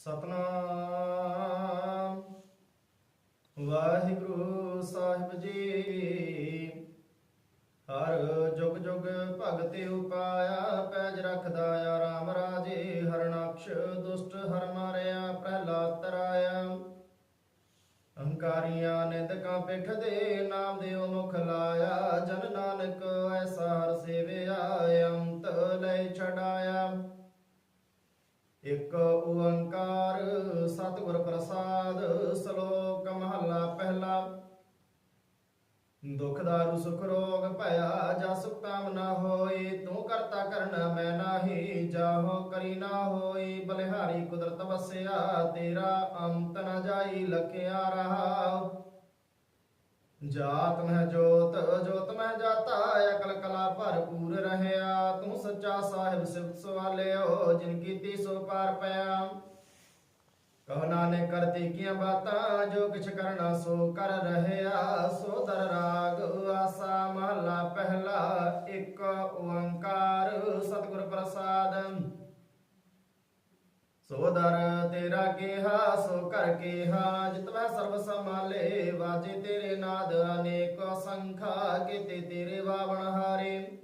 ਸਤਨਾਮ। ਵਾਹਿਗੁਰੂ ਸਾਹਿਬ ਜੀ, ਹਰ ਜੁਗ ਜੁਗ ਭਗਤ ਉਪਾਇਆ, ਪੈਜ ਰੱਖਦਾ ਆ ਰਾਮ ਰਾਜੇ ਹਰਨਾਕਸ਼ ਦੁਖ ਦਾਰੂ ਸੁਖ ਰੋਗ ਭਇਆ ਜਸ ਕਾਮ ਨਾ ਹੋਈ ਤੂੰ ਕਰਤਾ ਕਰਨਾ ਮੈਂ ਨਾਹੀ ਜਾਹੋ ਕਰੀ ਨਾ ਹੋਈ ਬਲਿਹਾਰੀ ਕੁਦਰਤ ਵਸਿਆ ਤੇਰਾ ਅੰਤ ਨ ਜਾਈ ਲਖਿਆ ਰਹਾ ਜਾਤ ਮਹਿ ਜੋਤ ਜੋਤ ਮਹਿ ਜਾਤਾ ਅਕਲ ਕਲਾ ਭਰਪੂਰ ਰਹਿਆ ਤੂੰ ਸੱਚਾ ਸਾਹਿਬ ਸਿਫਤ ਸਵਾਲਿਓ ਜਿਨ ਕੀਤੀ ਸੋ ਪਾਰ ਪਿਆ ਕਹ ਨਾਨਕ ਕਰਤੀ ਕੀਆਂ ਬਾਤਾਂ, ਜੋ ਕਿਛ ਕਰਨਾ ਸੋ ਕਰ ਰਹਿਆ। ਸੋ ਦਰ ਰਾਗ, ਆਸਾ ਮਹਲਾ ਪਹਿਲਾ, ਇੱਕ ਓੰਕਾਰ, ਸਤਿਗੁਰ ਪ੍ਰਸਾਦ। ਸੋ ਦਰ ਤੇਰਾ ਕੀਹਾ, ਸੋ ਕਰ ਕੀਹਾ, ਜਿਤਵੈ ਸਰਬ ਸਮਾਲੇ ਵਾਜੇ ਤੇਰੇ ਨਾਦ ਅਨੇਕ ਸੰਖਾ, ਕੀਤੇ ਤੇਰੇ ਵਾਵਣ ਹਾਰੇ।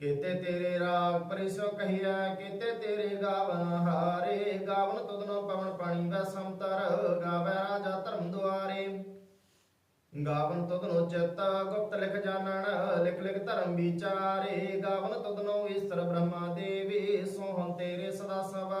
ਕੀਤੇ ਤੇਰੇ ਰਾਗ ਪਰਿਸੋ ਕਹੀਆ ਕੀਤੇ ਤੇਰੇ ਗਾਵਨ ਹਾਰੇ। ਗਾਵਨ ਤੁਧਨੋ ਪਵਨ ਪਾਣੀ ਵੈ ਸੰਤਰ, ਗਾਵੈ ਰਾਜਾ ਧਰਮ ਦੁਆਰੇ। ਗਾਵਨ ਤੁਧਨੋ ਚਿਤ ਗੁਪਤ ਲਿਖ ਜਾਣਨ, ਲਿਖ ਲਿਖ ਧਰਮ ਵਿਚਾਰੇ। ਗਾਵਨ ਤੁਧਨੋ ਈਸ਼ਰ ਬ੍ਰਹਮਾ ਦੇਵੀ, ਸੋਹਣ ਤੇਰੇ ਸਦਾ ਸਵਾ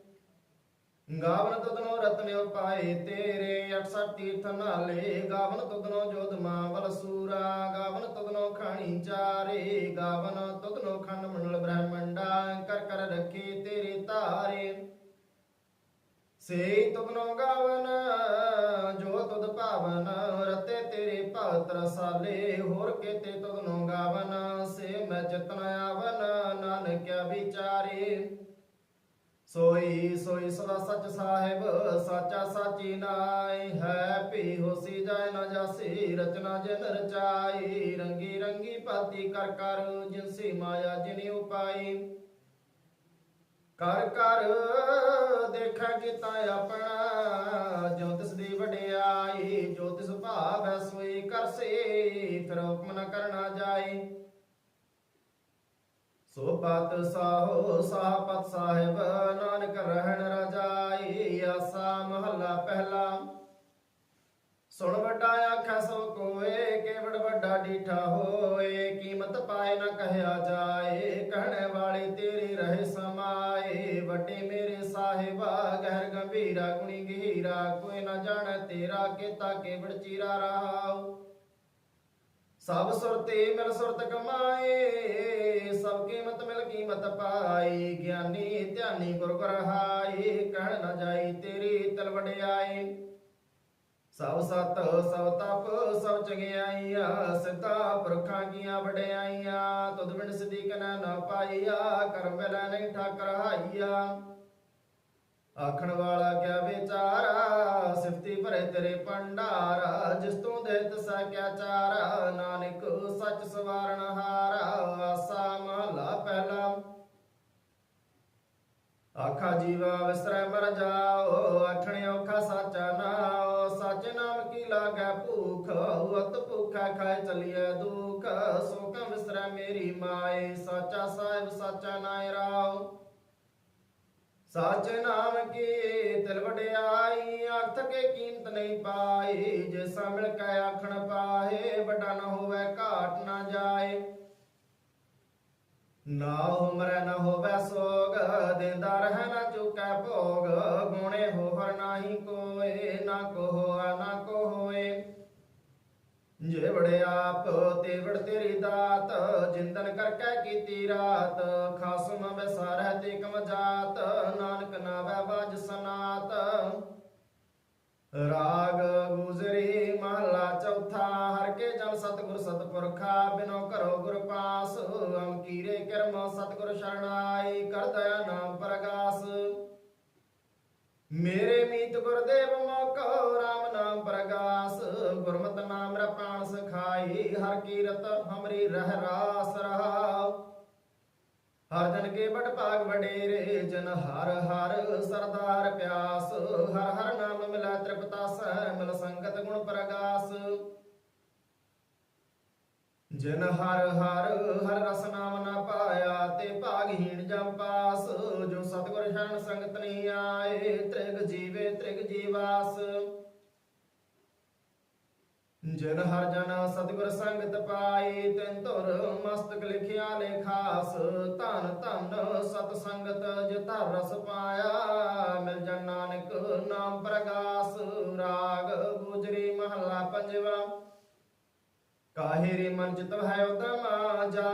ਗਾਵਨ ਤੁਧਨੋ ਰਤਨ ਉਪਾਏ ਤੇਰੇ 68 ਤੀਰਥ ਨਾਲੇ। ਗਾਵਨ ਤੁਧਨੋ ਜੋਧਮਾ ਬਲ ਗਾਵਨ ਤੁਧਨੋ ਖਾਣੀ ਚਾਰੇ। ਗਾਵਨ ਤੁਧਨੋ ਖੰਡ ਮੰਡਲ ਬ੍ਰਹਮੰਡਾ, ਕਰ ਕਰ ਰੱਖੇ ਤੇਰੇ ਤਾਰੇ। ਸੇ ਤੁਧਨੋ ਗਾਵਨ, ਜੋ ਤੁਧ ਭਾਵਨ, ਰਤੇ ਤੇਰੇ ਭਗਤ ਰਸਾਲੇ ਹੋਰ ਕੇਤੇ ਤੁਧਨੋ ਗਾਵਨ, ਸੇ ਮੈਂ ਚਿਤਨ ਆਵਨ, ਨਾਨਕਿਆ ਵਿਚਾਰੇ। ਸੋਈ ਸੋਈ ਸਦਾ ਸੱਚ ਸਾਹਿਬ, ਸਾਚਾ ਸਾਚੀ ਨਾਈ ਹੈ ਭੀ ਹੋਸੀ ਜਾਏ ਨਾ ਜਾਸੀ, ਰਚਨਾ ਜਿਨ ਰਚਾਈ ਰੰਗੀ ਰੰਗੀ ਪਾਤੀ ਕਰ ਕਰ ਜਿਨਸੀ ਮਾਇਆ ਜਿਨੀ ਉਪਾਈ। ਕਰ ਕਰ ਦੇਖਾਂ ਕੀਤਾ ਆਪਣਾ ਜੋ ਤਿਸ ਦੀ ਵਡਿਆਈ, ਜੋ ਤਿਸ ਭਾਵ ਹੈ ਸੋਈ ਕਰਸੇ ਫਿਰ ਹੁਕਮ ਨ ਕਰਨਾ ਜਾਏ ਸੋ ਸਾਹੋ ਸਾਹਪਤ ਸਾਹਿਬ, ਨਾਨਕ ਰਹਿਣ ਰਜਾਈ, ਆਸਾ ਮਹੱਲਾ ਪਹਿਲਾ। ਸੁਣ ਵੱਡਾ ਆਖੈ ਸੋ ਕੋਏ, ਕੇਵੜ ਵੱਡਾ ਡੀਠਾ ਹੋਏ, ਕੀਮਤ ਪਾਏ ਨਾ ਕਹਿਆ ਜਾਏ, ਕਹਿਣ ਵਾਲੀ ਤੇਰੀ ਰਹੇ ਸਮਾਏ, ਵੱਡੇ ਮੇਰੇ ਸਾਹਿਬਾ, ਗਹਿਰ ਗੰਭੀਰਾ, ਗੁਣੀ ਗਹੀਰਾ, ਕੋਈ ਨਾ ਜਾਣੈ ਤੇਰਾ, ਕੀਤਾ ਕੇਵੜ ਚੀਰਾ ਰਹਾਉ ਸਭ ਸੁਰਤੇ ਮਿਲ ਸੁਰਤ ਕਮਾਏ, ਸਭ ਕੀਮਤ ਮਿਲ ਕੀਮਤ ਪਾਈ ਗਿਆਨੀ ਧਿਆਨੀ ਗੁਰ ਗੁਰ ਹਾਈ ਕਹਿਣ ਨਾ ਜਾਈ ਤੇਰੀ ਤਲ ਵਡਿਆਈ ਸਭ ਸਤ, ਸਭ ਤਪ, ਸਭ ਚੰਗਿਆਈਆਂ, ਸਿੱਧਾ ਪੁਰਖਾਂ ਕੀਆਂ ਵਡਿਆਈਆਂ, ਤੁਧ ਬਿਨ ਸਦੀਕ ਨਾ ਨਾ ਪਾਈਆ, ਕਰਮ ਮਿਲੈ ਨਹੀਂ ਠਾਕਰ ਹਾਈਆ। ਆਖਣ ਵਾਲਾ ਕਿਆ ਵਿਚਾਰਾ? ਸਿਫਤੀ ਭਰੇ ਤੇਰੇ ਭੰਡਾਰਾ, ਜਿਸ ਤੋਂ ਦੇ ਤਸਾ ਕਿਆ ਚਾਰਾ। ਨਾਨਕ ਸੱਚ ਸਵਾਰਨ ਹਾਰਾ, ਆਸਾ ਮਹਲਾ ਪਹਿਲਾ। ਆਖਾ ਜੀਵਾ ਵਿਸਰੈ ਮਰ ਜਾਓ, ਆਖਣ ਔਖਾ ਸਾਚਾ ਨਾਉ। ਸੱਚ ਨਾਮ ਕੀ ਲਾਗੈ ਭੂਖ ਹੁਤ ਭੁਖਾ ਖਾਏ ਚਲੀਐ ਦੁਖ। ਸੋ ਕਾ ਵਿਸਰੈ ਮੇਰੀ ਮਾਏ, ਸਾਚਾ ਸਾਹਿਬ, ਸਾਚਾ ਨਾਇ ਰਾਉ ਸੱਚ ਨਾਮ ਕੀ ਤਿਲ ਵਡਿਆਈ, ਅਰਥ ਕੇ ਕੀਮਤ ਨਹੀਂ ਪਾਈ ਜਿਸਾ ਮਿਲ ਕੇ ਆਖਣ ਪਾਏ, ਵੱਡਾ ਨਾ ਹੋਵੇ, ਘਾਟ ਨਾ ਜਾਏ। ਨਾ ਉਮਰ ਨਾ ਹੋਵੇ ਸੋਗ, ਦਿੰਦਾ ਰਹਿ ਨਾ ਚੁਕੈ ਭੋਗ, ਗੁਣੇ ਹੋ ਨਾਹੀ ਕੋਏ, ਨਾ ਕੋ ਹੋਆ ਨਾ ਕੋ ਹੋਏ ਜੇ ਵੜੇ ਆਪ ਤੇਰੀ ਦਾਤ, ਜਿੰਦਨ ਕਰਕੇ ਕੀਤੀ ਰਾਤ। ਖਾਸਮ ਵਿਸਾਰਹਿ ਤੇ ਕਮ ਜਾਤ, ਨਾਨਕ ਨਾਵੇ ਬਾਜ ਸਨਾਤ। ਰਾਗ ਗੁਜਰੀ ਮਹਲਾ ਚੌਥਾ, ਹਰ ਕੇ ਜਨ ਸਤਿਗੁਰ ਸਤਿਪੁਰਖਾ, ਬਿਨੋ ਕਰੋ ਗੁਰ ਪਾਸ। ਅੰਕੀਰੇ ਕਰਮ ਸਤਿਗੁਰ ਸ਼ਰਣਾਈ ਕਰ ਦਇਆ ਨਾਮ ਪ੍ਰਗਾਸ। ਮੇਰੇ ਕੀਰਤ ਹਮਰੀ ਰਹਿ ਰਾਸ ਰਹਾਉ। ਹਰ ਜਨ ਕੇ ਬਟ ਭਾਗ ਵਡੇਰੇ, ਜਨ ਹਰ ਹਰ ਸਰਦਾਰ ਪਿਆਸ। ਹਰ ਹਰ ਨਾਮ ਮਿਲਾ ਤ੍ਰਿਪਤਾਸੈ, ਮਿਲ ਸੰਗਤ ਗੁਣ ਪ੍ਰਗਾਸ। ਜਨ ਹਰ ਹਰ ਹਰ ਰਸ ਨਾਮ ਨਾ ਪਾਇਆ, ਤੇ ਭਾਗਹੀਣ ਜਮ ਪਾਸ। ਜੋ ਸਤਿਗੁਰ ਸ਼ਰਨ ਸੰਗਤ ਨਹੀਂ ਆਏ, ਤ੍ਰਿਗ ਜੀਵੇ ਤ੍ਰਿਗ ਜੀਵਾਸ। ਜਨ ਹਰ ਜਨ ਸਤਿਗੁਰ ਸੰਗਤ ਪਾਈ ਤੈਨ ਧੁਰ ਮਸਤਕ ਲਿਖਿਆ ਲੇਖਾਸ ਧਨ ਧਨ ਸਤ ਸੰਗਤ ਜਿਤਾ ਰਸ ਪਾਇਆ। ਮਿਲ ਜਨ ਨਾਨਕ ਨਾਮ ਪ੍ਰਗਾਸ ਰਾਗ ਗੁਜਰੀ ਮਹੱਲਾ ਪੰਜਵਾ। ਕਾਹੇ ਰੇ ਮਨ ਚਿਤ ਹੈ ਉਦਮ? ਜਾ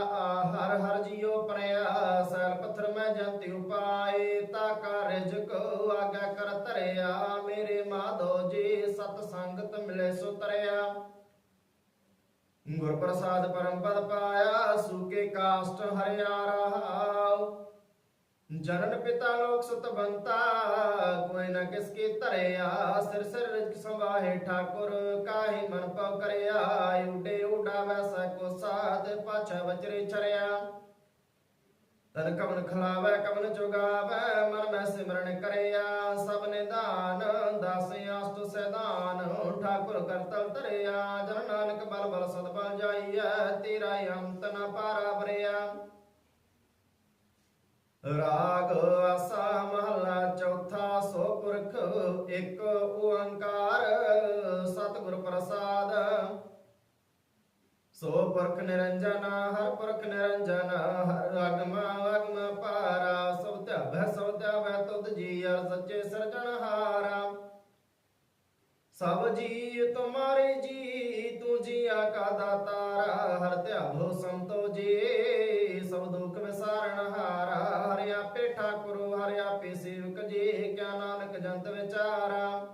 ਹਰ ਹਰ ਜੀਉ ਪਰਿਆ ਸੈਲ ਪੱਥਰ ਮੈਂ ਜੰਤਿ ਉਪਾਏ। ਤਾ ਕਾਰਜ ਕੋ ਆਗਾ ਕਰ ਧਰਿਆ। ਮੇਰੇ ਮਾਧੋ ਜੀ ਸੰਗਤ ਮਿਲੇ ਸੋ ਤਰਿਆ ਗੁਰ ਪ੍ਰਸਾਦ ਪਰਮ ਪਦ ਪਾਇਆ, ਸੂਕੇ ਕਾਸ਼ਟ ਹਰਿਆ ਰਹਾਉ। ਜਨਨ ਪਿਤਾ ਲੋਕ ਸੁਤ ਬੰਤਾ, ਕੋਈ ਨ ਕਿਸ ਕੀ ਧਰਿਆ। ਸਿਰ ਸਿਰ ਰਿਜਕ ਸੰਵਾਹੇ ਠਾਕੁਰ, ਕਾਹੀ ਮਨ ਪਉ ਕਰਿਆ। ਉਡੇ ਉਡਾਵੈ ਸੈ ਕੋ ਸਾਧ, ਪਾਛਾ ਵਚਰੇ ਚਰਿਆ। ਤਨ ਕਮਨ ਖਲਾਵੈ ਕਮਨ ਚੁਗਾਵੈ ਮਨ ਮੈਂ ਸਿਮਰਨ ਕਰਿਆ ਸਭ ਨੇ ਦਸ ਆਸਟ ਸੈਦਾਨ, ਠਾਕੁਰ ਕਰਤਲ ਧਰਿਆ, ਜਨ ਨਾਨਕ ਬਲ ਬਲ ਸਦ ਬਲ ਜਾਈਐ, ਤੇਰਾ ਅੰਤ ਨ ਪਾਰਾ ਬਰਿਆ ਰਾਗ ਆਸਾ ਮਹਲਾ ਚੌਥਾ ਸੋ ਪੁਰਖ, ਇੱਕ ਓੰਕਾਰ, ਸਤਿਗੁਰ ਪ੍ਰਸਾਦ ਸੋ ਪਰਖ ਨਿਰੰਜਨ, ਹਰ ਪੁਰਖ ਨਿਰੰਜਨ, ਹਰ ਅਗਮ ਅਗਮ ਪਾਰਾ। ਸਭ ਧਿਆਵੈ ਸਭ ਧਿਆਵੈ ਤੁਧ ਜੀ ਅਰ ਸੱਚੇ ਸਿਰਜਣਹਾਰਾ ਸਭ ਜੀ ਤੁਮਾਰੇ ਜੀ, ਤੂੰ ਜੀਆ ਕਾ ਦਾਤਾਰਾ। ਹਰ ਧਿਆਵੋ ਸੰਤੋ ਜੀ, ਸਭ ਦੁਖ ਵਿਸਾਰਣ ਹਾਰਾ। ਹਰਿ ਆਪੇ ਠਾਕੁਰ, ਹਰਿ ਆਪੇ ਸੇਵਕ ਜੀ, ਕਿਆ ਨਾਨਕ ਜੰਤ ਵਿਚਾਰਾ।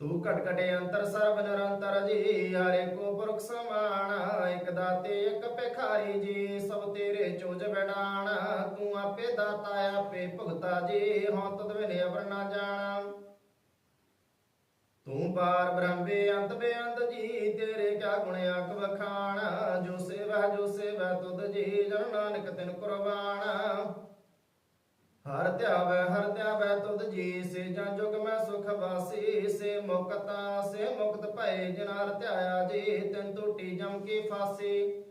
ਤੂੰ ਘਟ ਘਟੇ ਅੰਤਰ ਸਰਬ ਨਿਰੰਤਰ ਜੀ, ਹਰੇ ਕੋ ਪੁਰਖ ਸਮਾਨ, ਇਕ ਦਾਤੇ, ਇਕ ਭਿਖਾਰੀ ਜੀ, ਸਭ ਤੇਰੇ ਚੋਜ ਬੈਣਾਣ ਤੂੰ ਆਪੇ ਦਾਤਾ, ਆਪੇ ਭੁਗਤਾ ਜੀ, ਹਉ ਤਦ ਵਿਨੇ ਅਵਰ ਨਾ ਜਾਣਾ। ਤੂੰ ਪਾਰ ਬ੍ਰਹਮੇ, ਅੰਤ ਬੇਅੰਤ ਜੀ, ਤੇਰੇ ਕਿਆ ਗੁਣ ਆਖ ਵਖਾਣ, ਜੋ ਸੇਵਾ ਜੋ ਸੇਵਾ ਤੁਧ ਜੀ, ਜਨ ਨਾਨਕ ਤਿਨ ਕੁਰਬਾਨ। ਹਰ ਧਿਆਵੈ ਹਰ ਧਿਆਵੈ ਤੁਧ ਜੀ ਸੇ ਜਾਂ ਜੁਗ ਮੈਂ ਸੁਖ ਵਾਸੀ ਸੇ। ਮੁਕਤਾ ਸੇ, ਮੁਕਤ ਭਏ ਜਿਨ ਧਿਆਇਆ ਜੀ, ਤਿਨ ਟੂਟੀ ਜਮ ਕੀ ਫਾਸੀ।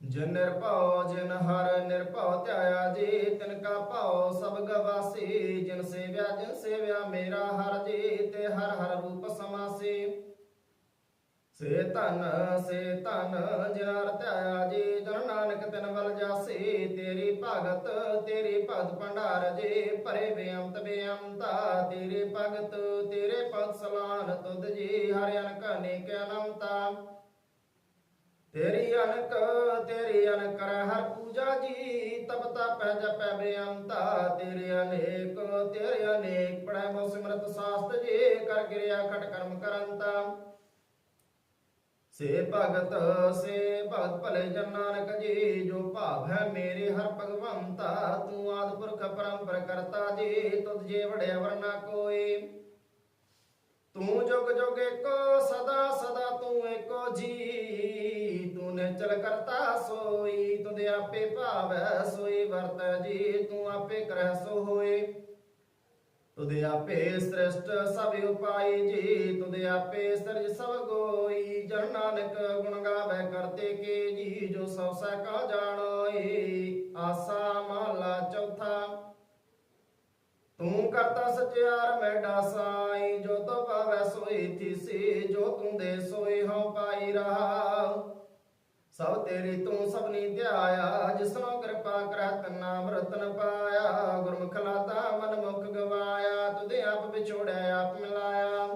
ਜਿਨ ਨਿਰਭਉ, ਜਿਨ ਹਰ ਨਿਰਭਉ ਧਿਆਇਆ ਜੀ, ਤਿਨ ਕਾ ਭਉ ਸਭ ਗਵਾਸੀ। ਜਿਨ ਸੇਵਿਆ ਜਿਨ ਸੇਵਿਆ ਮੇਰਾ ਹਰ ਜੀ, ਤੇ ਹਰ ਹਰ ਰੂਪ ਸਮਾਸੀ। ਸੇ ਧਨ ਸੇ ਧਨ ਜਿਨ ਹਰ ਜੀ ਜਨ ਨਾਨਕ ਤਿਨ ਵਲ ਜਾਸੀ, ਤੇਰੀ ਭਗਤ ਤੇਰੀ ਭਗਤ ਭੰਡਾਰ ਜੀ, ਭਰੇ ਬੇਅੰਤ ਬੇਅੰਤਾ, ਤੇਰੇ ਭਗਤ, ਤੇਰੇ ਪਦ ਸਲਾਨ ਤੁਧ ਜੀ, ਹਰਿ ਅਨਕ ਅਨੇਕ ਅਨੰਤਾ। ਤੇਰੀ ਅਨਕ ਤੇਰੀ ਅਨਕ ਹਰ ਪੂਜਾ ਜੀ, ਤਪ ਤਪੈ ਜਪੈ ਬੇਅੰਤਾ। ਤੇਰੇ ਅਨੇਕ ਤੇਰੇ ਅਨੇਕ ਪੜੈ ਮੋ ਸਿਮਰਤ ਸਾਸਤ ਜੀ, ਕਰ ਗਿਰਿਆ ਖਟ ਕਰਮ ਕਰੰਤਾ। ਸੇ ਭਗਤ ਸੇ ਭਗਤ, ਭਲੇ ਜਨ ਨਾਨਕ ਜੀ, ਜੋ ਭਾਵ ਹੈ ਮੇਰੇ ਹਰ ਭਗਵੰਤਾ, ਤੂੰ ਆਦ ਪੁਰਖ ਪਰੰਪਰ ਕਰਤਾ ਜੀ, ਤੁਧ ਜੇ ਵੜਿਆ ਵਰਨਾ ਕੋਈ। ਤੂੰ ਜੁਗ ਜੁਗ ਏਕੋ, ਸਦਾ ਸਦਾ ਤੂੰ ਏਕੋ ਜੀ। ਤੂੰ ਨਿਚਲ ਕਰਤਾ ਸੋਈ, ਤੁਧ ਆਪੇ ਭਾਵੈ ਸੋਈ ਵਰਤੈ ਜੀ, ਤੂੰ ਆਪੇ ਕਰੈ ਸੋ ਹੋਏ ਤੁਧ ਆਪੇ ਸ੍ਰਿਸ਼ਟ ਸਭ ਉਪਾਈ ਜੀ, ਤੁਧ ਆਪੇ ਸਰਜ ਸਭ ਗੋਈ। ਜਨ ਨਾਨਕ ਗੁਣ ਗਾਵੇ ਕਰਤੇ ਕੇ ਜੀ, ਜੋ ਸਭ ਸੈ ਜਾਣੋਈ। ਆਸਾ ਮਹਲਾ ਚੌਥਾ। ਤੂੰ ਕਰਤਾ ਸਚਿਆਰ ਮੈਂ ਡਾਸਾਈ, ਜੋ ਤੋ ਪਾਵੈ ਸੋਈ ਥੀਸੀ, ਜੋ ਤੂੰ ਦੇ ਸੋਈ ਹਉ ਪਾਈ ਰਹਾ। ਸਭ ਤੇਰੀ ਤੂੰ ਸਭਨੀ ਧਿਆਇਆ ਜਿਸਨੋ ਕਿਰਪਾ ਕਰੈ ਤਨ ਨਾਮ ਰਤਨ ਪਾਇਆ। ਗੁਰਮੁਖ ਲਾਤਾ ਮਨ ਮੁਖ ਗਵਾਇਆ, ਤੁਧੇ ਆਪ ਵਿਛੋੜਿਆ ਆਪ ਮਿਲਾਇਆ।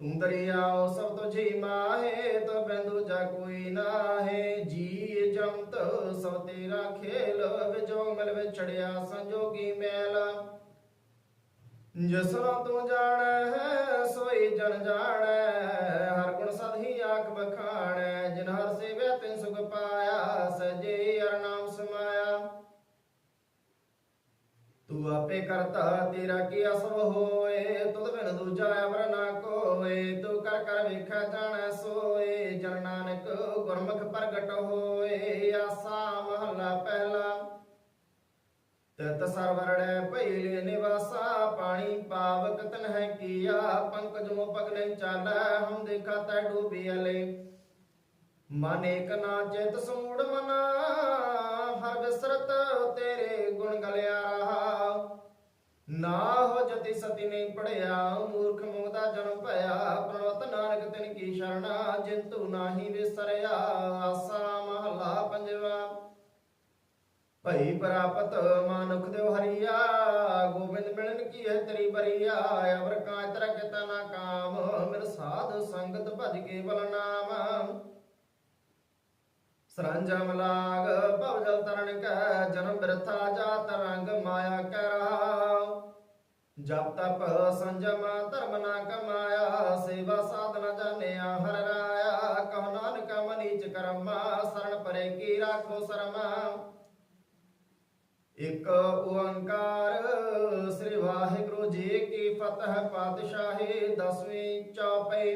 ਤੂੰ ਦਰਿਆਓ ਸਭ ਤੁਝੀ ਮਾਹੇ, ਤੋ ਬਿੰਦੂ ਜਾ ਕੋਈ ਨਾਹੇ। ਜੀ ਜੰਤ, ਸਭ ਤੇਰਾ ਖੇਲ ਵਿਜੋ ਮਿਲ ਵਿਛੜਿਆ ਸੰਜੋਗੀ ਮੈਲ। ਜਿਸਨੂੰ ਤੂੰ ਜਾਣੈ ਹੈ ਸੋਈ ਜਨ ਜਾਣੈ, ਹਰ ਗੁਣ ਸਦ ਆਖ ਬਖਾਣੈ, ਜਿਨ ਹਰ ਸੇਵਿਆ ਤਿਨ ਸੁਖ ਪਾਇਆ, ਸਜੇ ਹਰ ਨਾਮ ਸਮਾਇਆ। ਤੂੰ ਆਪੇ ਕਰਤਾ, ਤੇਰਾ ਕੀ ਅਸਵ ਹੋਏ, ਤੁਧ ਬਿਨ ਦੂਜਾ ਅਮਰ ਨਾ ਕੋਏ, ਤੂੰ ਕਰ ਕਰ ਵੇਖਾ ਜਾਣੈ ਸੋਏ, ਜਨ ਨਾਨਕ ਗੁਰਮੁਖ ਪ੍ਰਗਟ ਹੋਏ, ਆਸਾ ਮਹਲਾ ਪਹਿਲਾ। ਤਤ ਸਰਵਰੜੈ ਭਈਲੇ ਨਿਵਾਸਾ, ਪਾਣੀ ਪਾਵਕ ਤਨ ਹੈ ਕੀਆ, ਪੰਕਜ ਮੋ ਪਗਲੇ ਚਾਲੈ, ਹਮ ਦੇਖਾ ਤੈ ਡੂਬੀ ਅਲੇ। ਮਨ ਏਕ ਨਾ ਚਿਤ ਸਮੂੜ ਮਨਾ, ਹਰ ਵਿਸਰਤ ਤੇਰੇ ਗੁਣ ਗਲਿਆ ਰਹਾ। ਨਾ ਹੋ ਜਤੀ ਸਤੀ ਨਹੀਂ ਪੜਿਆ, ਮੂਰਖ ਮੋਦਾ ਜਨਮ ਭਇਆ ਪ੍ਰਣਵਤ ਨਾਨਕ ਤਿਨ ਕੀ ਸ਼ਰਣਾ, ਜਿੰਤੂ ਨਾਹੀ ਵਿਸਰਿਆ, ਆਸਾ ਮਹਲਾ ਪੰਜਵਾ। ਭਈ ਪ੍ਰਾਪਤ ਮਾਨੁਖ ਦੇਵ ਹਰੀਆ, ਗੋਬਿੰਦ ਮਿਲਨ ਕੀ ਹੈ ਤੇਰੀ ਬਰੀਆ ਅਵਰ ਕਾਜ ਤਰ ਕਿਤਾ ਕਾਮ ਮਿਰ ਸਾਧ ਸੰਗਤ ਭਜ ਕੇ ਨਾਮ। ਸਰੰਜਮ ਲਾਗ, ਭਵ ਜਲ ਤਰਨ ਕੈ, ਜਨਮ ਬਿਰਥਾ ਜਾਤ ਰੰਗ ਮਾਇਆ ਕੈ ਰਹਾ ਜਪ ਤਪ ਸੰਜਮ, ਧਰਮ ਨਾ ਕਮਾਇਆ, ਸੇਵਾ ਸਾਧਨਾ ਜਾਣਿਆ ਹਰ ਰਾਇਆ। ਕਹ ਨਾਨਕ ਮਨੀਚ ਕਰਮਾ ਸਰਣ ਪਰੇ ਕੀ ਰਾਖੋ ਸਰਮਾ। ਇਕ ਓੰਕਾਰ, ਸ੍ਰੀ ਵਾਹਿਗੁਰੂ ਜੀ ਕੀ ਫਤਿਹ ਪਾਤਸ਼ਾਹੀ, ਦਸਵੀਂ ਚੌਪਈ।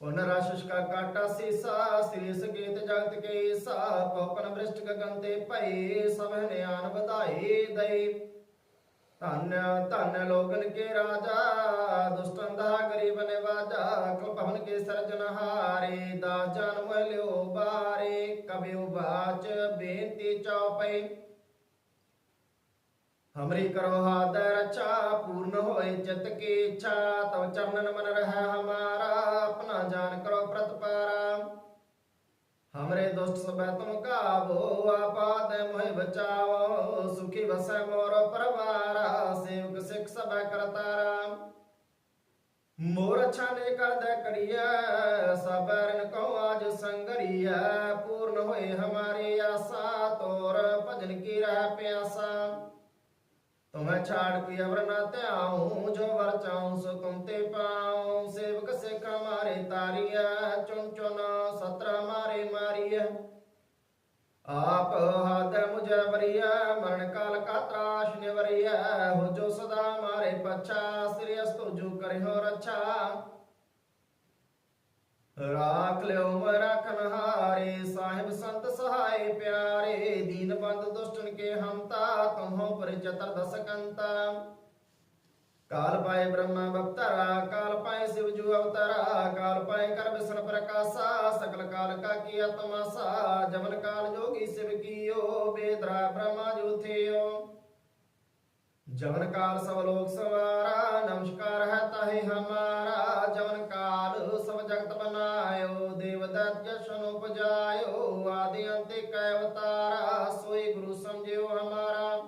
ਪੁਨਰਆਸ਼ਿਸ਼ ਕਾ ਕਾਟਾ ਸੀਸਾ ਸ੍ਰੀ ਸਗੀਤ ਜਗਤ ਕੇ ਸਾ ਪਵਨ ਬ੍ਰਿਸ਼ਟ ਗਗਨ ਤੇ ਭਈ, ਸਭ ਨਿਆਨ ਵਧਾਈ ਦਈ। ਧੰਨ ਧੰਨ ਲੋਗਨ ਕੇ ਰਾਜਾ, ਦੁਸ਼ਟਨ ਦਾ ਗਰੀਬ ਨਿਵਾਜਾ ਕਲ ਕੇ ਸਰਜਨਹਾਰੇ ਦਾ ਜਨਮ ਲਿਓ ਬਾਰੇ ਕਬਿਉ ਬਾਚ ਬੇਨਤੀ ਚੌਪਈ। ਹਮਰੀ ਕਰੋ ਹਾਦ ਰਚਾ ਪੂਰਨ ਹੋਏ ਚਿਤ ਕੀ ਇੱਛਾ ਤਵ ਚਰਨਨ ਮਨ ਰਹਿ ਹਮਾਰਾ ਆਪਣਾ ਜਾਨ ਕਰੋ ਪ੍ਰਤਪਾਰਾ ਹਮਰੇ ਦੁਸ਼ਟ ਸਭੈ ਤੁਮ ਕਾਵੋ ਆਪਾਦ ਮੋਹਿ ਬਚਾਵੋ ਸੁਖੀ ਵਸੈ ਮੋਰ ਪਰਵਾਰਾ ਸੇਵਕ ਸਿੱਖ ਸਭੈ ਕਰਤਾਰਾ ਮੋਰ ਛਾਨੇ ਕਰਦਾ ਕੜੀਐ ਸਬਰਨ ਕੋ ਆਜ ਸੰਗਰੀਐ ਪੂਰਨ ਹੋਏ ਹਮਾਰੀ ਆਸਾ ਤੋਰ ਭਜਨ ਕੀ ਰਹਿ ਪਿਆਸਾ ਤੁਮੈ ਛਾੜ ਕੀ ਅਵਰ ਨਾ ਧਿਆਉ, ਜੋ ਵਰ ਚਾਉ, ਸੋ ਤੁਮ ਤੇ ਪਾਉ। ਸੇਵਕ ਸਿੱਖ ਮਾਰੇ ਤਾਰੀਐ, ਚੁਣ ਚੁਣ ਸਤਰ ਮਾਰੇ ਮਾਰੀਐ। ਆਪ ਹਦ ਮੁਝੈ ਵਰੀਐ, ਮਰਨ ਕਾਲ ਕਾ ਤਰਾਸ਼ ਨਿਵਰੀਐ। ਹੋ ਜੋ ਸਦਾ ਮਾਰੇ ਪਛਾ, ਸ੍ਰੀ ਅਸਤੁ ਜੋ ਕਰਿਓ ਰੱਛਾ। ਰਾਖ ਲਿਓ ਮੈਂ ਹਾਰੇ ਸਾਹਿਬ ਸੰਤ ਸਹਾਈ ਪਿਆਰੇ, ਦੀਨ ਬੰਦ ਦੁਸ਼ਟਨ ਕੇ ਹਮਤਾ ਤੁਮਹੋ ਪਰਿਚਤਰ ਦਸ ਕੰਤਾ। ਕਾਲ ਪਾਏ ਬ੍ਰਹਮਾ ਬਪਤਰਾ ਕਾਲ ਪਾਏ ਸਿਵ ਜੂ ਅਵਤਰਾ, ਕਾਲ ਪਾਏ ਕਰ ਵਿਸ਼ਨ ਪ੍ਰਕਾਸ਼ਾ, ਸਕਲ ਕਾਲ ਕਾ ਕੀ ਆਤਮਾਸਾ ਜਮਨ ਕਾਲ ਜੋਗੀ ਸਿਵ ਕੀਓ, ਬੇਦਰਾ ਬ੍ਰਹਮਾ ਜੂ ਜਮਨ ਕਾਲ ਸਭ ਲੋਕ ਸਵਾਰਾ, ਨਮਸਕਾਰ ਹੈ ਤਾਹੇ ਹਮਾਰਾ ਉਪਜਾਇਓ ਆਦਿ ਅੰਤ ਕੈ ਅਵਤਾਰਾ ਸੋਈ ਗੁਰੂ ਸਮਝਿਓ ਹਮਾਰਾ।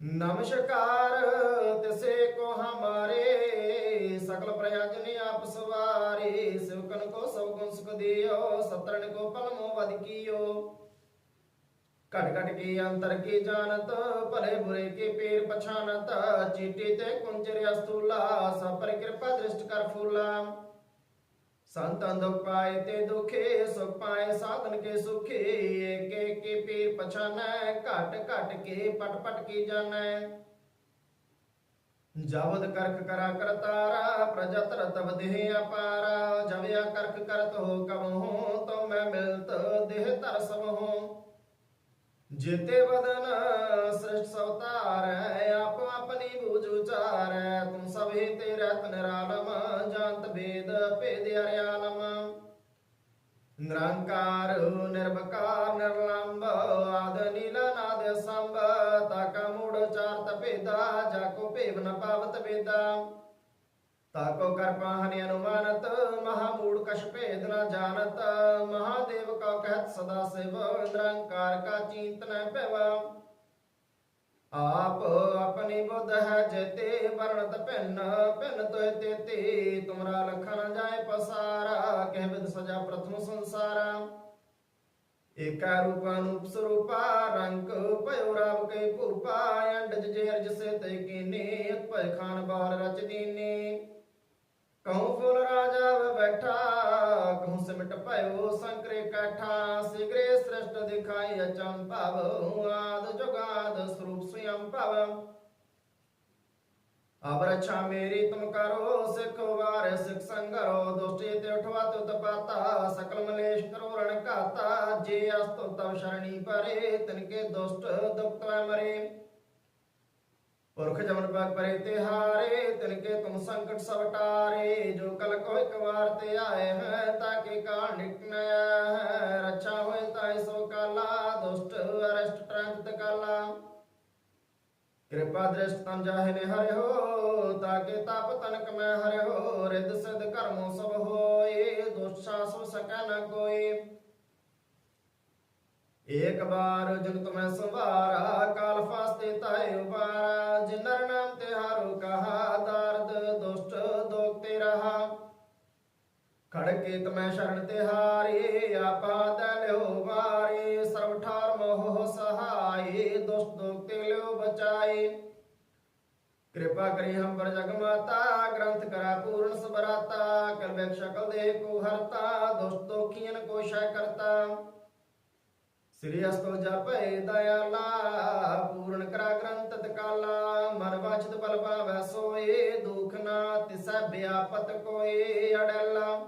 ਨਮਸਕਾਰ ਤਿਸੇ ਕੋ ਹਮਾਰੇ, ਸਕਲ ਪ੍ਰਯਜਨ ਆਪ ਸਵਾਰੇ, ਸਿਵਕਨ ਕੋ ਸਭ ਗੁਣ ਸੁਖ ਦਿਓ ਸਤਰਨ ਕੋ ਪਲਮੋ ਵਦ ਕੀਓ। ਘਟ ਘਟ ਕੇ ਅੰਤਰ ਕੀ ਜਾਣਤ, ਭਲੇ ਬੁਰੇ ਕੇ ਪੀਰ ਪਛਾਨਤ ਚੀਟੀ ਤੇ ਕੁੰਜਰ ਅਸਤੂਲਾ ਸਭ ਪਰ ਕਿਰਪਾ ਦ੍ਰਿਸ਼ਟ ਕਰ ਫੂਲਾ। ਸੰਤਨ ਦੁਖ ਪਾਏ ਤੇ ਦੁਖੇ, ਸੁਖ ਪਾਏ ਸਾਧਨ ਕੇ ਸੁਖੇ। ਏਕ ਏਕ ਕੇ ਪੀਰ ਪਛਾਨੈ, ਘਟ ਘਟ ਕੇ ਪਟ ਪਟ ਕੀ ਜਾਣੈ ਜਵਦ ਕਰਕ ਕਰਾ ਕਰਤਾਰਾ ਪ੍ਰਜਤ ਰਤਵ ਦੇਹ ਅਪਾਰਾ। ਜਵਿਆ ਕਰਕ ਕਰਤ ਹੋ ਕਬਹੂ ਤੋ ਮੈਂ ਮਿਲਤ ਦੇਹ ਤਰਸ ਹੋ ਜੇਤੇ ਵਦਨ ਸ੍ਰਿਸ਼ਟ ਸਵਤਾਰੈ ਆਪ ਆਪਣੀ ਬੂਝ ਉਚਾਰੈ, ਤੁਮ ਸਭੇ ਤੇ ਰਹਿਤ ਨਿਰਾਲਮ ਜਾਣਤ ਭੇਦ ਭੇਦ ਅਰਿਆਲਮ ਨਿਰੰਕਾਰ ਨਿਰਭਕਾਰ ਨਿਰਲੰਭ ਆਦ ਨੀਲ ਨਾਦ ਸੰਭ ਤਾਕਾ ਮੂੜ ਚਾਰਤ ਭੇਦਾ, ਜਾ ਕੋ ਭੇਵ ਨ ਪਾਵਤ ਵੇਦਾ ਤਾਕੋ ਕਰਪਾ ਹਨਿ ਅਨੁਮਾਨਤ ਮਹਾਮੂੜ ਕਛ ਭੇਦ ਨ ਜਾਣਤ। ਮਹਾਦੇਵ ਕਾ ਕਹਿਤ ਸਦਾ ਸਿਵ, ਨਿਰੰਕਾਰ ਕਾ ਚਿੰਤ ਨ ਆਪ ਆਪਣੀ ਬੁੱਧ ਹੈ ਜੇਤੇ, ਵਰਣਤ ਭਿੰਨ ਭਿੰਨ ਤੋਇ ਤੇਤੇ। ਤੁਮਰਾ ਲਖਨ ਜਾਏ ਪਸਾਰਾ, ਕਹਿ ਬਿਦ ਸਜਾ ਪ੍ਰਥਮ ਸੰਸਾਰਾ। ਏਕਾ ਰੂਪ ਅਨੂਪ ਸਰੂਪਾ, ਰੰਗ ਭਇਓ ਰਾਮ ਕੇ ਭੂਪਾ। ਅੰਡਜ ਜੇਰ ਜਿਸੇ ਤੇ ਕੀਨੇ ਭੈ ਖਾਨ ਬਾਰ ਰਚ ਦੀਨੇ। ਕਹੂੰ ਫੁੱਲ ਰਾਜਾ ਬੈਠਾ, ਕਹੂੰ ਸਿਮਟ ਭਇਓ, ਸੰਕਰੇ ਕਾਠਾ, ਸਿਗਰੇ ਸ੍ਰਿਸ਼ਟ ਦਿਖਾਈ ਅਚੰ ਭਵ ਆਦ ਜੁਗਾਦ ਸਰੂਪ ਸਯੰ ਭਵ। ਅਬ ਰੱਛਾ ਮੇਰੀ ਤੁਮ ਕਰੋ, ਸਿੱਖ ਵਾਰ ਸਿੱਖ ਸੰਗਰੋ ਦੁਸ਼ਟੀ ਤੇ ਉਠਵਾ ਤੁਤ ਪਾਤਾ ਸਕਲ ਮਲੇਸ਼ ਕਰੋ ਰਣ ਘਾਤਾ, ਜੇ ਅਸਤੁ ਤਵ ਸ਼ਰਣੀ ਪਰੇ ਤਿਨਕੇ ਦੁਸ਼ਟ ਦੁਪਤ ਮਰੇ। ਪੁਰਖ ਜਮਨ ਪਗ ਪਰੇ ਤਿਹਾਰੇ ਤਿਨਕੇ ਤੁਮ ਸੰਕਟ ਸਭ ਟਾਰੇ, ਜੋ ਕਲ ਕੋ ਇੱਕ ਵਾਰ ਤੇ ਆਏ ਹੈ ਤਾਕੇ ਕਾਲ ਨਿਕਨੈ ਰੱਛਾ ਹੋਏ ਤਾਇ ਸੋ ਕਾਲਾ, ਦੁਸ਼ਟ ਅਰਸ਼ਟ ਟਰੰਤ ਕਾਲਾ। ਕਿਰਪਾ ਦ੍ਰਿਸ਼ਟ ਤਨ ਜਾਹੇ ਨੇ ਹਰਿ ਤਾਕੇ ਤਪ ਤਨਕ ਮੈਂ ਹਰਿ ਰਿਦ ਸਿਧ ਕਰਮੋ ਸਭ ਹੋਏ, ਦੁਸ਼ਟ ਸਾਸੁ ਸਕੈ ਨ ਕੋਈ। ਏਕ ਬਾਰ ਜਨ ਤੁਮੈ ਸੰਵਾਰਾ ਕਾਲ ਫਾਸਤੇ ਤਾਏ ਉਬਾਰਾ ਜਿਨਰ ਨਾਮ ਤੇ ਹਾਰੋ ਕਹਾ, ਦਰਦ ਦੁਸ਼ਟ ਦੋਖ ਰਹਾ। ਖੜਕੇ ਤਮੈ ਸ਼ਰਨ ਤੇ ਹਾਰੇ, ਆਪਾ ਦਲਿਓ ਵਾਰੇ, ਸਰਬ ਠਾਰ ਮੋਹ ਸਹਾਈ ਦੁਸ਼ਟ ਦੋਖ ਲਿਓ ਬਚਾਈ ਕਿਰਪਾ ਕਰੀ ਹਮ ਜਗ ਮਾਤਾ, ਗ੍ਰੰਥ ਕਰਾ ਪੂਰਨ ਸਬਰਾਤਾ ਕਰ ਵੇਖ ਸ਼ਕਲ ਦੇ ਕੋ ਹਰਤਾ, ਦੁਸ਼ਟ ਦੋਖੀਨ ਕੋ ਸ਼ੈ ਕਰਤਾ। ਸ੍ਰੀ ਅਸਤੋ ਜਪੈ ਦਇਆਲਾ, ਪੂਰਨ ਕਰਾ ਗ੍ਰੰਥ ਤਕਾਲਾ ਮਨ ਵਾਚਿਤ ਬਲ ਪਾਵੈ ਸੋਏ, ਦੁਖ ਨਾ ਤਿਸੈ ਬਿਆਪਤ ਕੋਏ ਅੜੈਲਾ।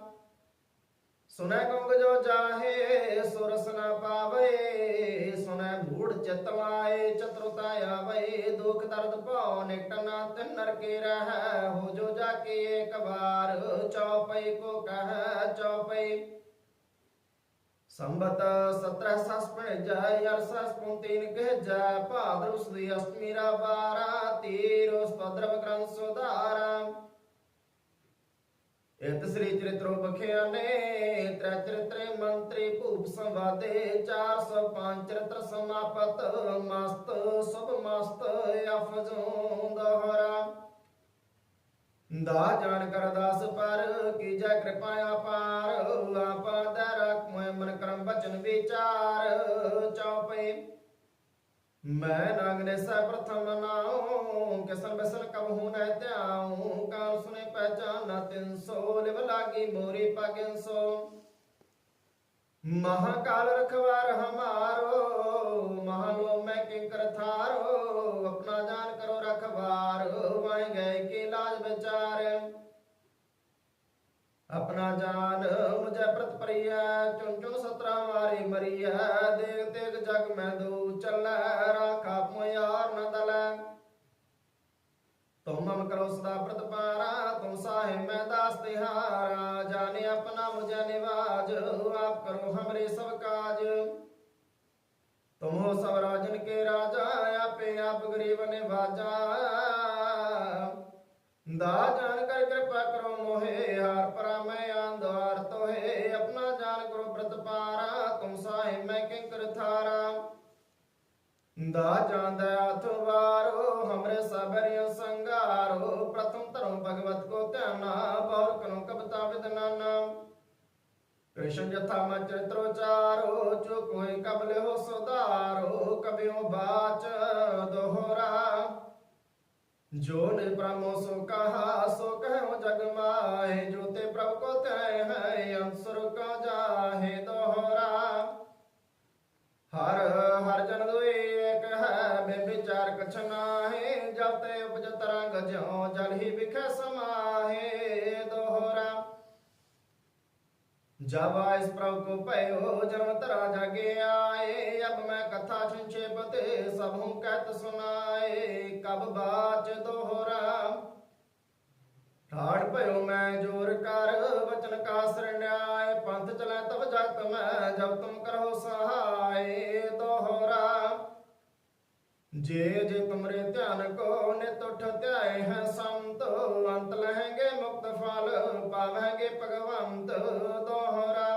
ਸੁਨੈ ਕੰਗ ਜੋ ਜਾਹੇ ਸੁਰਸ ਨਾ ਪਾਵੇ ਸੁਨੈ ਮੂੜ ਚਿਤ ਲਾਏ ਚਤੁਰਤਾ ਆਵੇ, ਦੁਖ ਦਰਦ ਭਉ ਨਿਕਟ ਤਿਨ ਨਰਕੇ ਰਹਿ, ਹੋ ਜੋ ਜਾ ਕੇ ਇੱਕ ਵਾਰ ਚੌਪਈ ਕੋ ਕਹ ਚੌਪਈ ਸੰਬਤ 17 ਸਸ ਪੈ ਜਾਇ ਦੀ ਅਸ਼ਟਮੀ ਰਾ ਬਾਰਾ ਭਦਰਵ ਗ੍ਰੰਥ ਸੁਧਾਰਾ। ਇਤ ਸ੍ਰੀ ਚਰਿਤ੍ਰੋ ਬਖਿਆਨੇ ਤ੍ਰੈ ਚਰਿਤਰੇ ਮੰਤਰੀ ਭੂਪ ਸੰਵਾਦੇ 405 ਚਰਿਤ੍ਰ ਸਮਾਪਤ, ਮਸਤ, ਸੁਭ ਮਸਤ, ਅਫਜੋਂ ਦਹਰਾ ਦਾ ਜਾਣ ਕਰ ਦਾਸ ਪਰ ਕੀ ਕਿਰਪਾ ਅਪਾਰ ਆਪਾ ਦਾ ਬਚਨ ਵਿਚਾਰ ਚੌਪਈ ਮੈਂ ਨਾਗਨੇ ਸੈ ਪ੍ਰਥਮ ਨਾਉ ਕਿਸਨ ਬਸਨ ਕਬ ਹੂੰ ਨਹਿ ਧਿਆਉ ਕਾਲ ਸੁਨੇ ਪਹਿਚਾਨਾ ਤਿਨ ਸੋ ਲਿਵ ਲਾਗੀ ਮੋਰੀ ਪਗਨ ਸੋ ਮਹਾਕਾਲ ਰਖਵਾਰ ਹਮਾਰੋ ਮਹਾਲੋ ਮੈਂ ਕਿੰਕਰ ਥਾਰੋ ਆਪਣਾ ਜਾਨ ਕਰੋ ਰਖਵਾਰ ਵਾਏ ਗਏ ਕੇ ਲਾਜ ਵਿਚਾਰ ਆਪਣਾ ਜਾਨ ਮੁਝੇ ਪ੍ਰਤ ਪਰਿਆ ਚੁਣ ਚੁਣ ਸਤਰਾ ਵਾਰੀ ਮਰੀਆ ਦੇਖ ਦੇਖ ਜਗ ਮੈਂ ਦੂ ਚੱਲੈ, ਰਾਖਾ ਮੁਯਾਰ ਨ ਦਲੈ ਤੁਮ ਮਮ ਕਰੋ ਸਦਾ ਪ੍ਰਤਪਾਰਾ, ਤੁਮ ਸਾਹਿਬ ਮੈਂ ਦਾਸ ਤਿਹਾਰਾ, ਜਾਣੇ ਆਪਣਾ ਮੁਝੇ ਨਿਵਾਜ, ਆਪ ਕਰੋ ਹਮਰੇ ਸਭ ਕਾਜ। ਤੁਮ ਸਭ ਰਾਜਨ ਕੇ ਰਾਜਾ, ਆਪੇ ਆਪ ਗਰੀਬ ਨਿਵਾਜਾ। ਦਾ ਜਾਨ ਕਰ ਕਿਰਪਾ ਕਰੋ ਮੋਹੇ, ਹਾਰ ਪਰਾ ਦਾ ਜਾਂਦਾ ਅਥਵਾਰੋ ਹਮਰੇ ਸਬਰਿ ਸੰਗਾਰੋ ਪ੍ਰਥਮ ਧਰਮ ਭਗਵਤ ਕੋ ਧਿਆਨਾ ਬੌਰ ਕਨੋ ਕਬਤਾ ਵਿਦਨਾਨਾ ਕ੍ਰਿਸ਼ਨ ਜਥਾ ਮਾ ਚਰਿਤ੍ਰੋ ਚਾਰੋ, ਜੋ ਕੋਈ ਕਬਲ ਹੋ ਸੁਧਾਰੋ ਕਬਿਓ ਬਾਚ ਦੋਹਰਾ। ਜੋ ਨੇ ਪ੍ਰਮੋ ਸੋ ਕਹਾ, ਸੋ ਕਹਿਓ ਜਗ ਮਾਏ ਜੋ ਤੇ ਪ੍ਰਭ ਕੋ ਤੈ ਹੈ, ਅੰਸੁਰ ਕਾ ਜਾਹੇ ਦੋਹਰਾ। ਹਰ ਹਰ ਜਨ ਦੁਏ ਏਕ ਹੈ ਬੇ ਵਿਚਾਰ ਕਛ ਨਾਹੀ ਜਬ ਤੇ ਉਪਜ ਤਰੰਗ ਜਿਉ ਜਲ ਹੀ ਵਿਖੇ ਸਮਾਹੇ ਦੋਹਰਾ ਜਬ ਆਇਸ ਪ੍ਰਭ ਕੋ ਭਇਓ ਜਨਮ ਤਰਾ ਜਾਗੇ ਆਏ ਅਬ ਮੈਂ ਕਥਾ ਸੰਖੇਪ ਤੇ ਸਭ ਹੂੰ ਕਹਿਤ ਸੁਨਾਏ ਕਬ ਬਾਚ ਦੋਹਰਾ ਠਾੜ ਭਇਓ ਮੈਂ ਜੋਰ ਕਰ ਵਚਨ ਕਾ ਸਰਣਾਏ ਪੰਥ ਚਲੈ ਤਬ ਜਗਤ ਮੈਂ ਜਬ ਜੇ ਜੇ ਤੁਮਰੇ ਧਿਆਨ ਕੋ ਨਿਤ ਉਠ ਧਿਆਏ ਹੈ ਸੰਤ, ਅੰਤ ਲਹਿਗੇ ਮੁਕਤ ਫਲ ਪਾਵਾਂਗੇ ਭਗਵੰਤ ਦੋਹਰਾ।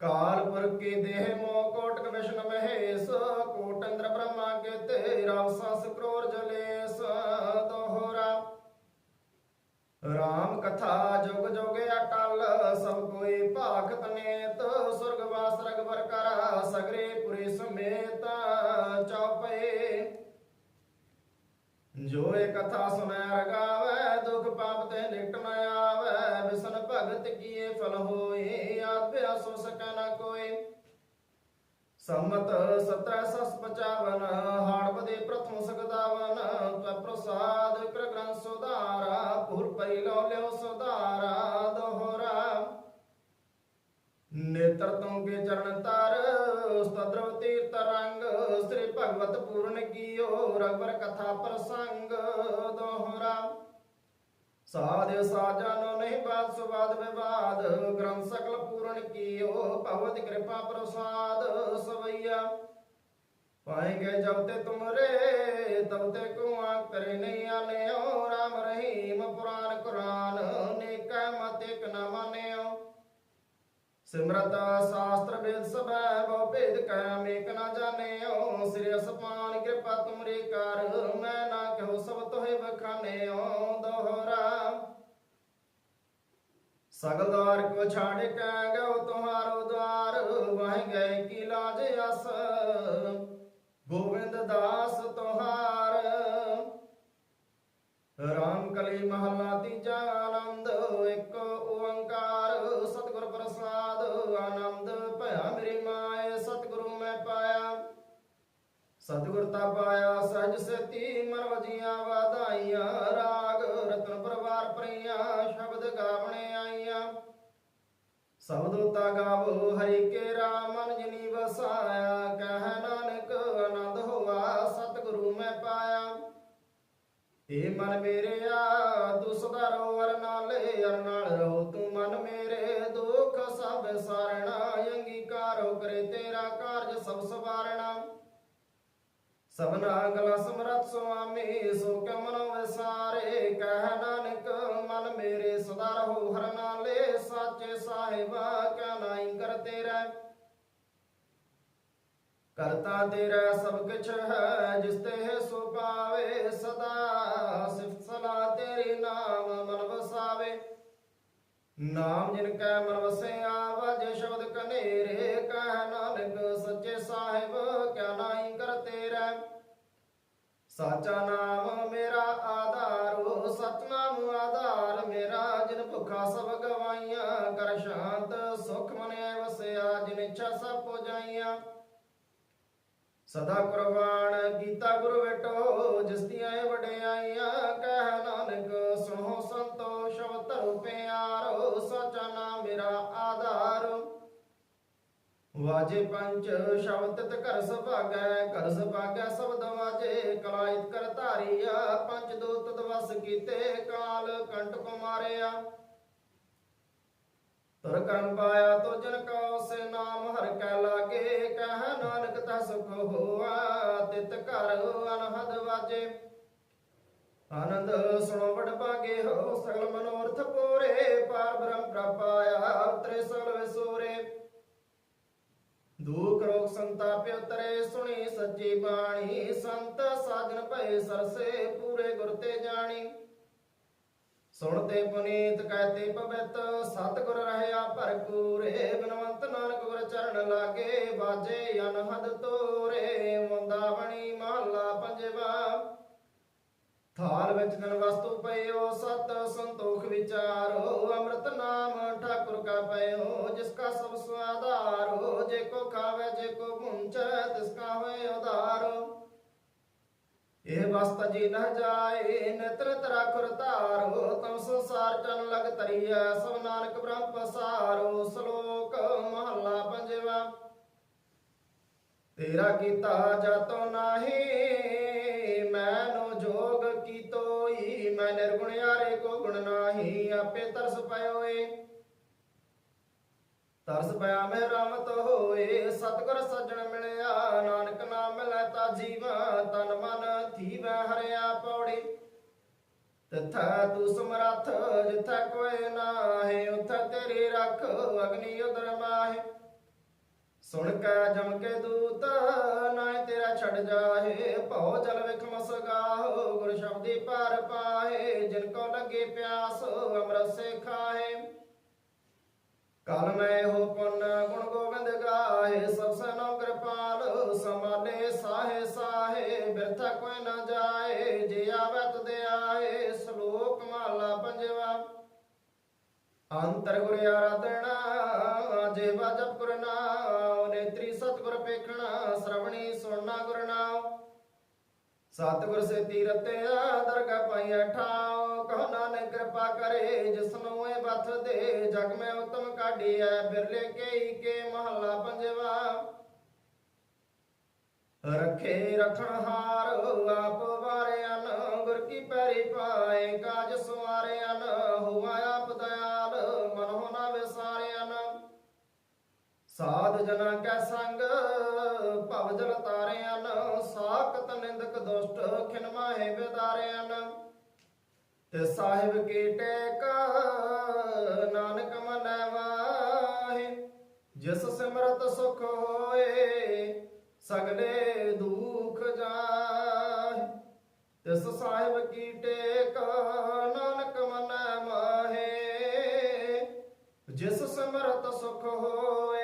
ਕਾਲਪੁਰ ਕੇ ਦੇਹ ਮੋ ਕੋਟਕ ਵਿਸ਼ਨ ਮਹੇਸ਼ ਕੋਟ ਇੰਦਰ ਬ੍ਰਹਮਾ ਕੇ ਤੇਰਾ ਸਸ ਕਰੋਰ ਜਲੇਸ। ਰਾਮ ਕਥਾ ਜੁਗ ਜੁਗ ਅਟਲ, ਸਭ ਕੋਈ ਭਾਗ ਪਨੇਤ ਸੁਰਗਵਾਸ ਰਗਵਰ ਕਰ, ਸਗਰੇ ਪੁਰੇ ਸਮੇਤ ਚੌਪਏ। ਜੋ ਇਹ ਕਥਾ ਸੁਣੈ ਰਗਾਵੇ, ਦੁਖ ਪਾਪ ਤੇ ਨਿਕਟ ਨ ਆਵੇ, ਵਿਸਨ ਭਗਤ ਕੀਏ ਫਲ ਹੋਏ, ਆਪ ਸੋ ਸਕੈ ਨ ਸੰਮਤ 1755 ਹਾੜਪਦੇ ਪ੍ਰਥਮ ਸਗਦਾਵਨ ਤਵ ਪ੍ਰਸਾਦ ਕਰ ਸੁਧਾਰਾ, ਪੁਰ ਪਈ ਲੋ ਲਿਓ ਸੁਧਾਰਾ, ਦੋਹਰਾ। ਨੇਤਰ ਤੋਂ ਕੇ ਚਰਨ ਤਰ, ਸਤਦਰਵ ਤੀਰਤ ਰੰਗ, ਸ੍ਰੀ ਭਗਵਤ ਪੂਰਨ ਕੀਓ, ਰਗਵਰ ਕਥਾ ਪ੍ਰਸੰਗ, ਦੋਹਰਾ। ਸਾਧ ਸਾਜਨ ਨਹੀਂ ਬਾਤ ਸੁਵਾਦ ਵਿਵਾਦ, ਗ੍ਰੰਥ ਸਕਲ ਪੂਰਨ ਕੀਓ, ਭਗਵਤ ਕਿਰਪਾ ਪ੍ਰਸਾਦ, ਸਵਈਆ। ਪਾਏਗੇ ਜਬ ਤੇ ਤੁਮਰੇ, ਤਬ ਤੇ ਕੁਆ ਕਰੇ ਨਹੀਂ ਆਨਿਓ, ਰਾਮ ਰਹੀਮ ਪੁਰਾਨ ਕੁਰਾਨ, ਨੇਕਾ ਮਤੇ ਕ ਨਾ ਮਾਨਿਓ। ਸਿਮਰਤ ਸ਼ਾਸਤਰ ਵੇਦ ਸਭੈ, ਬਹੁ ਭੇਦ ਕੈ, ਮੇਕ ਨਾ ਜਾਣਿਓ। ਸਿਰ ਸਪਾਨ ਕਿਰਪਾ ਤੁਮਰੀ ਕਰ, ਮੈਂ ਨਾ ਕਹੋ ਸਭ ਤੋਹਿ ਬਖਾਨਿਓ। ਦੋਹਰਾ ਸਗਲ ਦਵਾਰ ਕੋ ਛਾੜ ਕੇ, ਗਉ ਤੁਹਾਰੋ ਦਵਾਰ ਵਾਹ ਗਏ ਕੀ ਲਾਜ ਅਸ। ਗੋਬਿੰਦ ਦਾਸ ਤੁਹਾਰ, ਰਾਮ ਕਲੀ ਮਹਲਾ ਤੀਜਾ ਆਨੰਦ, ਇੱਕ ਓੰਕਾਰ, ਸਤਿਗੁਰ ਆਨੰਦ ਭਇਆ ਮੇਰੀ ਮਾਏ, ਸਤਿਗੁਰੂ ਮੈਂ ਪਾਇਆ। ਸਤਿਗੁਰ ਤਾ ਪਾਇਆ, ਸਹਿਜ ਸੇਤੀ ਮਨ ਵਜੀਆਂ ਵਾਧਾਈਆਂ, ਰਾਗ ਰਤਨ ਪਰਵਾਰ ਪਰੀਆਂ ਸ਼ਬਦ ਗਾਵਣੇ ਆਈਆਂ। ਸਬਦੋ ਤਾ ਗਾਵੋ, ਹਰੀ ਕੇ ਰਾਮ ਮਨ ਜਿਨੀ ਵਸਾਇਆ, ਕਹਿ ਨਾਨਕ ਆਨੰਦ ਹੋਆ, ਸਤਿਗੁਰੂ ਮੈਂ ਪਾਇਆ। ਏ ਮਨ ਮੇਰਿਆ ਤੂੰ ਸਦਾ ਰੋ ਅਰ ਨਾਲੇ, ਅਰ ਨਾਲ ਰਹੋ ਤੂੰ ਮਨ ਮੇਰੇ ਸਭ ਸਾਰਣਾ, ਅੰਗੀਕਾਰੋ ਕਰੇ ਤੇਰਾ ਕਾਰਜ ਸਭ ਸਵਾਰਣਾ। ਸਭਨਾ ਗਲਾ ਸਮਰਤ ਸੁਆਮੀ, ਸੋ ਕਿਉ ਮਨੋ ਵਿਸਾਰੇ ਕਹਿ ਨਾਨਕ, ਮਨ ਮੇਰੇ ਸਦਾ ਰਹੋ, ਹਰ ਨਾਲੇ ਸਾਚੇ ਸਾਹਿਬਾ ਕਿਆ ਨਾਈ ਕਰ ਤੇਰਾ? ਕਰਤਾ ਤੇਰਾ ਸਭ ਕੁਛ ਹੈ, ਜਿਸ ਤੇ ਸੋ ਪਾਵੇ ਸਦਾ। ਸਿਫਤ ਸਲਾ ਤੇਰੀ ਨਾਮ ਨਾਮ ਜਿਨ ਕੈ ਮਨ ਵਸਿਆ, ਵਾਜੇ ਸ਼ਬਦ ਕਨੇਰੇ ਕਹਿ ਨਾਨਕ ਸੱਚੇ ਸਾਹਿਬ, ਕਿਆ ਨਾਈ ਕਰ ਤੇਰਾ। ਸਾਚਾ ਨਾਮ ਮੇਰਾ ਆਧਾਰੋ, ਸਤਨਾਮ ਆਧਾਰ, ਮੇਰਾ ਜਿਨ ਭੁਖਾ ਸਭ ਗਵਾਈਆਂ, ਕਰ ਸ਼ਾਂਤ ਸੁਖ ਮਨੇ ਵਸਿਆ, ਜਿਨ ਇੱਛਾ ਸਭ ਪੁਜਾਈਆਂ। ਸਦਾ ਕੁਰਬਾਨ ਕੀਤਾ ਗੁਰ ਵੇਟੋ, ਜਿਸ ਦੀਆਂ ਵਡਿਆਈਆਂ ਕਹਿ ਨਾਨਕ ਸੁਣੋ ਸੰਤੋ ਸ਼ਬਦ ਧਰੋ ਪਿਆਰੋ, ਸਾਚਾ ਨਾਮ ਮੇਰਾ ਆਧਾਰ। ਵਾਜੇ ਪੰਜ ਸ਼ਬਦ ਤੇ ਘਰ ਸੁਭਾਗੈ ਘਰ ਸੁਭਾਗੈ ਸ਼ਬਦ ਵਾਜੇ, ਕਲਾਇਤ ਕਰ ਧਾਰੀਆ, ਪੰਜ ਦੂਤ ਦਵਸ ਕੀਤੇ ਕਾਲ ਕੰਟ ਕੁਮਾਰਿਆ। ਮਾਰਿਆ ਕਰਮ ਪਾਇਆ ਤੋ ਜਨ ਕੋ ਆਨੰਦ ਸੁਣੋ ਵਡ ਭਾਗੇ ਹੋ, ਸਗਲ ਮਨੋਰਥ ਪੂਰੇ, ਪਾਰ ਬ੍ਰਹਮ ਪ੍ਰਪਾਇਆ ਉਤਰੇ ਸਗਲ ਵਿਸੂਰੇ ਦੁਖ ਰੋਗ ਸੰਤਾਪ ਉਤਰੇ, ਸੁਣੀ ਸੱਚੀ ਬਾਣੀ, ਸੰਤ ਸਾਜਨ ਭਏ ਸਰਸੇ, ਪੂਰੇ ਗੁਰ ਤੇ ਜਾਣੀ। ਸੁਣਤੇ ਪੁਨੀਤ ਕਹਤੇ ਪਵਿੱਤ, ਸਤਿਗੁਰ ਰਹਿਆ ਭਰਪੂਰੇ ਬਿਨਵੰਤ ਨਾਨਕ ਗੁਰ ਚਰਨ ਲਾਗੇ ਬਾਜੇ ਅਨਹਦ ਤੋਰੇ ਮੁੰਦਾਵਣੀ ਮਹਲਾ ਪੰਜਵਾ। ਥਾਲ ਵਿੱਚ ਤਨ ਵਸਤੂ ਪਇਓ, ਸਤ ਸੰਤੋਖ ਵਿਚਾਰੋ, ਅੰਮ੍ਰਿਤ ਨਾਮ ਠਾਕੁਰ ਕਾ ਪਇਓ, ਜਿਸ ਕਾ ਸਭ ਸੁਆਧਾਰੋ ਜੇ ਕੋ ਖਾਵੇ, ਜੇ ਕੋ ਪੁੰਚੈ ਤਿਸ ਕਾ ਹੋਏ ਉਧਾਰੋ। ਇਹ ਵਸਤ ਜੀ ਨ ਜਾਏ, ਨਿਤਰ ਤਰਾ ਖੁਰ ਧਾਰੋ ਤਮ ਸੰਸਾਰ ਚਨ ਲਗ ਤਰੀਐ ਸਭ ਨਾਨਕ ਬ੍ਰਹਮ ਪਸਾਰੋ, ਸ਼ਲੋਕ ਮਹਲਾ ਪੰਜਵਾ। ਤੇਰਾ ਕੀਤਾ ਜਾਤੋ ਨਾਹੀ ਮੈਨੋ ਜੋਗ ਕੀਤੋਈ ਮੈਂ ਨਿਰਗੁਣ ਯਾਰੇ ਕੋ ਗੁਣ ਨਾਹੀ, ਆਪੇ ਤਰਸ ਪਇਓਏ। ਤਰਸ ਪਿਆ ਮੈਂ ਰਾਮਤ ਹੋਏ, ਸਤਿਗੁਰ ਸੱਜਣ ਮਿਲਿਆ, ਨਾਨਕ ਨਾਮ ਮਿਲੈ ਤਾ ਜੀਵਾ, ਤਨ ਮਨ ਥੀਵੈ ਹਰਿਆ ਪੌੜੀ। ਤਥਾ ਤੂੰ ਸਮਰੱਥ, ਜਿਥੈ ਕੋਏ ਨਾਹੀ, ਉਥੈ ਤੇਰੀ ਰੱਖ, ਅਗਨੀ ਉਦਰ ਮਾਹੇ। ਸੁਣ ਕੇ ਜਮ ਕੇ ਦੂਤ ਨਾਏ ਤੇਰਾ ਛੱਡ ਜਾਹੇ। ਭਉ ਜਲ ਵਿਖ ਮਸਗਾਹੋ ਗੁਰ ਸ਼ਬਦੀ ਪਰ ਪਾਹੇ। ਜਿਨ ਕੋ ਲੱਗੇ ਪਿਆਸ, ਅੰਮ੍ਰਿਤ ਸੇ ਖਾਹੇ। ਕਲ ਮੈਂ ਹੋ ਪੁੰਨ, ਗੁਣ ਗੋਬਿੰਦ ਗਾਹੇ। ਸਭ ਸਨੋ ਕਿਰਪਾਲ ਸਮਾਲੇ ਸਾਹੇ ਸਾਹੇ। ਬਿਰਥ ਕੋਈ ਨਾ ਜਾਏ, ਜੇ ਆਵਤ ਦੇ ਆਏ ਸ਼ਲੋਕ ਮਾਲਾ ਪੰਜਵਾ। ਅੰਤਰ ਗੁਰ ਆਰਾਧਣਾ ਜੇਵਾ ਜਪ ਗੁਰ ਨੇਤਰੀ ਸਤਿਗੁਰ ਪੇਖਣਾ, ਸ਼ਰਵਣੀ ਸੁਣਨਾ ਗੁਰ ਨਾਮ ਸੇ ਤੀਰਤਿਆ ਦਰਗਾ ਪਾਈਆ ਠਾਉ। ਕਹੋ ਨਾਨਕ ਕਿਰਪਾ ਕਰੇ ਜਿਸਨੂੰ ਇਹ ਬਥ ਦੇ, ਜਗ ਮੈਂ ਉਤਮ ਕਾਢੀਐ, ਬਿਰਲੇ ਕੇਈ ਕੇ ਮਹੱਲਾ ਪੰਜਵਾ। ਰਖੇ ਰਖਣ ਹਾਰ, ਆਪ ਵਾਰਿਆਨ, ਗੁਰ ਕੀ ਪੈਰੀ ਪਾਏ, ਕਾਜ ਸਵਾਰਿਆਨ ਹੁਆ ਆਪ ਦਇਆਲ ਸਾਧ ਜਨਾ ਕੈ ਸੰਗ, ਭਵ ਜਲ ਤਾਰਿਆਨ ਸਾਖਤ ਨਿੰਦਕ ਦੁਸ਼ਟ, ਖਿਨ ਮਾਹੇ ਤੇ ਸਾਹਿਬ ਕੀ ਟੇਕ ਨਾਨਕ ਮਨੈ ਵਾਹੇ। ਜਿਸ ਸਿਮਰਤ ਸੁਖ ਹੋਏ, ਸਗਲੇ ਦੁਖ ਜਾਹੇ। ਤਿਸ ਸਾਹਿਬ ਕੀ ਟੇਕ ਨਾਨਕ ਮਨੈ ਮਾਹੇ। ਜਿਸ ਸਿਮਰਤ ਸੁਖ ਹੋਏ